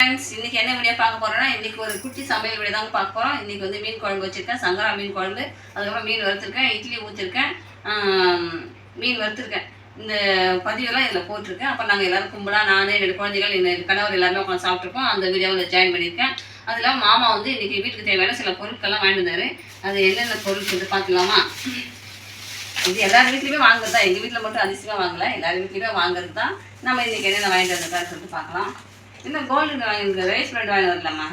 Friends இன்னைக்கு என்ன video பார்க்க போறோம்னா இன்னைக்கு ஒரு குட்டி சமையல் வீடியோ தாங்க பார்க்க போறோம். இன்னைக்கு வந்து மீன் குழம்பு வச்சிருக்கேன். சங்கரா மீன் குழம்பு. அதுக்கப்புறம் மீன் வறுத்துருக்கேன். இட்லி ஊற்றிருக்கேன் மீன் வறுத்துருக்கேன். இந்த பதிவெல்லாம் இதில் போட்டிருக்கேன். அப்போ நாங்கள் எல்லாரும் கும்பலாக நான் ரெண்டு குழந்தைகள் என்னோட கணவர் எல்லாருமே உட்காந்து சாப்பிட்ருக்கோம் அந்த வீடியோவில் ஜாயின் பண்ணியிருக்கேன். அது இல்லாமல் மாமா வந்து இன்னைக்கு வீட்டுக்கு தேவையான சில பொருட்கள்லாம் வாங்கிட்டு வந்தார். அது என்னென்ன பொருள் வந்து பார்க்கலாமா? இது எல்லார் வீட்லேயுமே வாங்குறது? தான் எங்கள் வீட்டில் மட்டும் அதிசயமாக வாங்கலை. எல்லார் வீட்லேயுமே வாங்குறது தான் நம்ம இன்னைக்கு என்னென்ன வாங்கிட்டு வந்திருக்கான்னு சொல்லிட்டு பார்க்கலாம். இந்த கோல்டு வாங்கிருக்கு ரைஸ் பிரெட் வாங்கி வரலாமா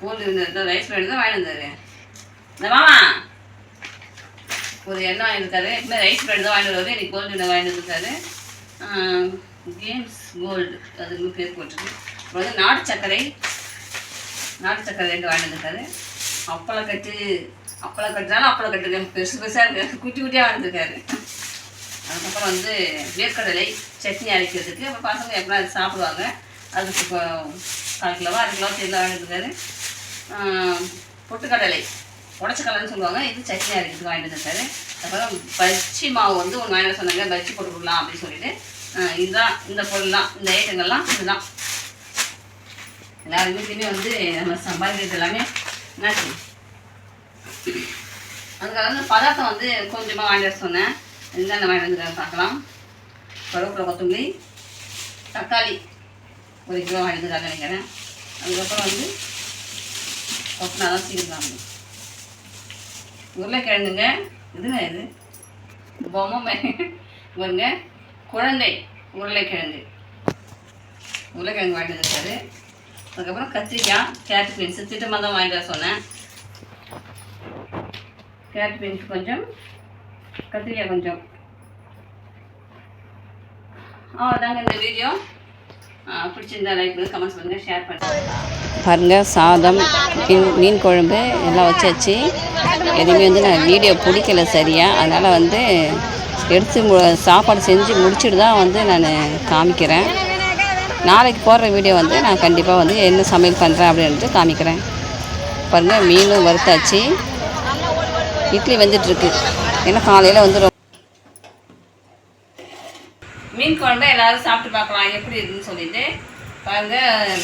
கோல்டு இருந்தது ரைஸ் பிரெட் தான் வாங்கி வந்தாரு இந்த மாமா ஒரு எண்ணெய் வாங்கியிருக்காரு எப்பவுமே ரைஸ் பிரெட் தான் வாங்கி வருவாரு. இன்னைக்கு கோல்டு வாங்கிட்டு இருக்காரு கேம்ஸ் கோல்டு அதுக்கு பேர் போட்டிருக்கு. அப்புறம் வந்து நாட்டு சர்க்கரை நாட்டு சர்க்கரை ரெண்டு வாங்கிட்டு வந்திருக்காரு. அப்பளக்கட்டு அப்பளக்கட்டுனாலும் அப்பளக்கட்டு பெருசு பெருசாக இருக்கு. குட்டி குட்டியாக வாங்கியிருக்காரு அதுக்கப்புறம் வந்து வேர்க்கடலை சட்னி அரைக்கிறதுக்கு. அப்புறம் பசங்க எப்படி அது சாப்பிடுவாங்க. அதுக்கு இப்போ கால் கிலோவா அரை கிலோ தெரியல வாங்கிட்டுருக்காரு பொட்டுக்கடலை உடச்ச கடலைன்னு சொல்லுவாங்க. இது சட்னி அரைக்கிறதுக்கு வாங்கிட்டு வந்திருக்காரு அப்புறம் பச்சி மாவு வந்து ஒன்று வாங்கிட்டு சொன்னாங்க பச்சி போட்டு கொடுக்கலாம் அப்படின்னு சொல்லிட்டு. இதுதான் இந்த பொருள்லாம் இந்த ஐட்டங்கள்லாம் இதுதான். எல்லார் வீட்லேயுமே வந்து நம்ம சம்பாதிக்கிறது எல்லாமே என்னாச்சு? அதுக்காக வந்து பதார்த்தம் வந்து கொஞ்சமாக வாங்கிட்டு வர சொன்னேன் என்னென்ன வாங்கிட்டு வந்து பார்க்கலாம்? கருவேப்பிலை கொத்தமல்லி தக்காளி ஒரு கிலோ வாங்கிட்டு வந்து நினைக்கிறேன். அதுக்கப்புறம் வந்து கொத்தனா தான் சீக்கிரம் உருளைக்கிழங்குங்க இதுங்க இது பொம்மை பாருங்க குழந்தை உருளைக்கிழங்கு. உருளைக்கிழங்கு வாங்கிட்டு இருக்காரு அதுக்கப்புறம் கத்திரிக்காய் கேரட் பீன்ஸு திட்டமாக தான் வாங்கிட்டு சொன்னேன். கேரட் பீன்ஸ் கொஞ்சம் கத்திரிக்காய் கொஞ்சம். அவ்வளோதாங்க இந்த வீடியோ. பிடிச்சிருந்தா லைக் பண்ணுங்க கமெண்ட்ஸ் பண்ணுங்கள் ஷேர் பண்ணுங்கள் பாருங்கள் சாதம் மீன் மீன் குழம்பு எல்லாம் வச்சாச்சு. எதுவுமே வந்து நான் வீடியோ பிடிக்கல சரியாக அதனால் வந்து எடுத்து மு சாப்பாடு செஞ்சு முடிச்சுட்டு தான் வந்து நான் காமிக்கிறேன். நாளைக்கு போடுற வீடியோ வந்து நான் கண்டிப்பாக வந்து என்ன சமையல் பண்ணுறேன் அப்படின்ட்டு காமிக்கிறேன். பாருங்கள் மீனும் வறுத்தாச்சு. இட்லி வெந்துட்டுருக்கு. ஏன்னா காலையில் வந்து ரொம்ப மீன் குழம்பு எல்லோரும் சாப்பிட்டு பார்க்கலாம். எப்படி இருக்குன்னு சொல்லிட்டு. பாருங்கள்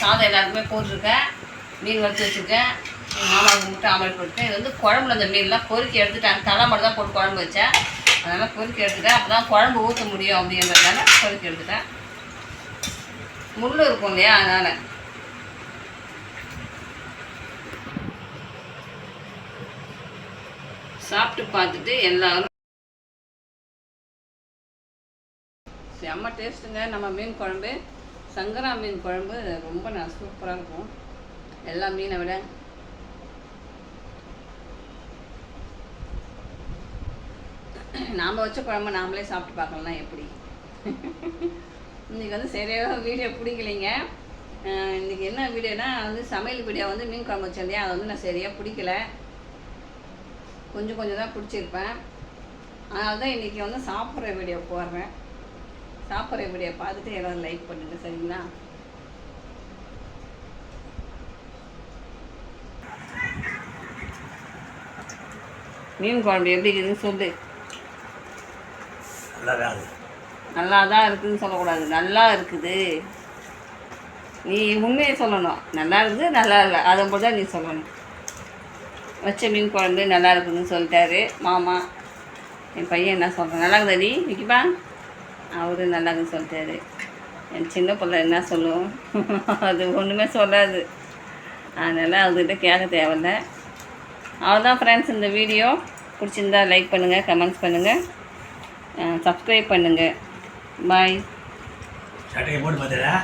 சாதம் எல்லாருக்குமே போட்டிருக்கேன். மீன் வறுத்து வச்சுருக்கேன். எங்கள் மாமாவுக்கு முட்டை அமல் போட்டு இது வந்து குழம்புல அந்த மீன்லாம் பொறுக்கி எடுத்துட்டாங்க தலை மட்டும் தான் போட்டு குழம்பு வச்சேன். அதனால் பொறுக்கி எடுத்துட்டேன். அப்போ தான் குழம்பு ஊற்ற முடியும் அப்படிங்கிறதுனால பொறுக்கி எடுத்துட்டேன். முள் இருக்கும் இல்லையா அதனால் சாப்பிட்டு பார்த்துட்டு எல்லாரும் செம்ம டேஸ்ட்டுங்க. நம்ம மீன் குழம்பு சங்கரா மீன் குழம்பு ரொம்ப நான் சூப்பராக இருக்கும். எல்லா மீனை விட. நாம் வச்ச குழம்பு நாமளே சாப்பிட்டு பார்க்கலாம் எப்படி? இன்றைக்கி வந்து சரியாக வீடியோ பிடிக்கலைங்க. இன்றைக்கி இன்னைக்கு என்ன வீடியோனா வந்து சமையல் வீடியோ வந்து மீன் குழம்பு வச்சேன் இல்லையா அதை வந்து நான் சரியாக பிடிக்கல. கொஞ்சம் கொஞ்சம் தான் பிடிச்சிருப்பேன் அதனால தான் இன்றைக்கி வந்து சாப்பிட்ற வீடியோ போடுறேன். சாப்பிட்ற வீடியோ பார்த்துட்டு எல்லாரும் லைக் பண்ணுங்க சரிங்களா? மீன் குழம்பு எப்படி இருக்குதுன்னு சொல்லு. நல்லா தான் இருக்குதுன்னு சொல்லக்கூடாது. நல்லா இருக்குது. நீ உண்மையை சொல்லணும். நல்லா இருக்குது நல்லா இல்லை. அதை போல் தான் நீ சொல்லணும். வச்ச மீன் குழம்பு நல்லா இருக்குன்னு சொல்லிட்டாரு. மாமா என் பையன் என்ன சொல்கிறான் நல்லா இருக்குதா நீ? விக்கிப்பா அவரு நல்லா இருக்குன்னு சொல்லிட்டாரு. என் சின்ன பிள்ளை என்ன சொல்லுவோம் அது ஒன்றுமே சொல்லாது. அதனால் அவர்கிட்ட கேட்க தேவையில்ல. அவ்வளோதான் ஃப்ரெண்ட்ஸ் இந்த வீடியோ பிடிச்சிருந்தா லைக் பண்ணுங்கள் கமெண்ட்ஸ் பண்ணுங்கள் சப்ஸ்கிரைப் பண்ணுங்கள் பாய் போட்டு பார்த்துடா.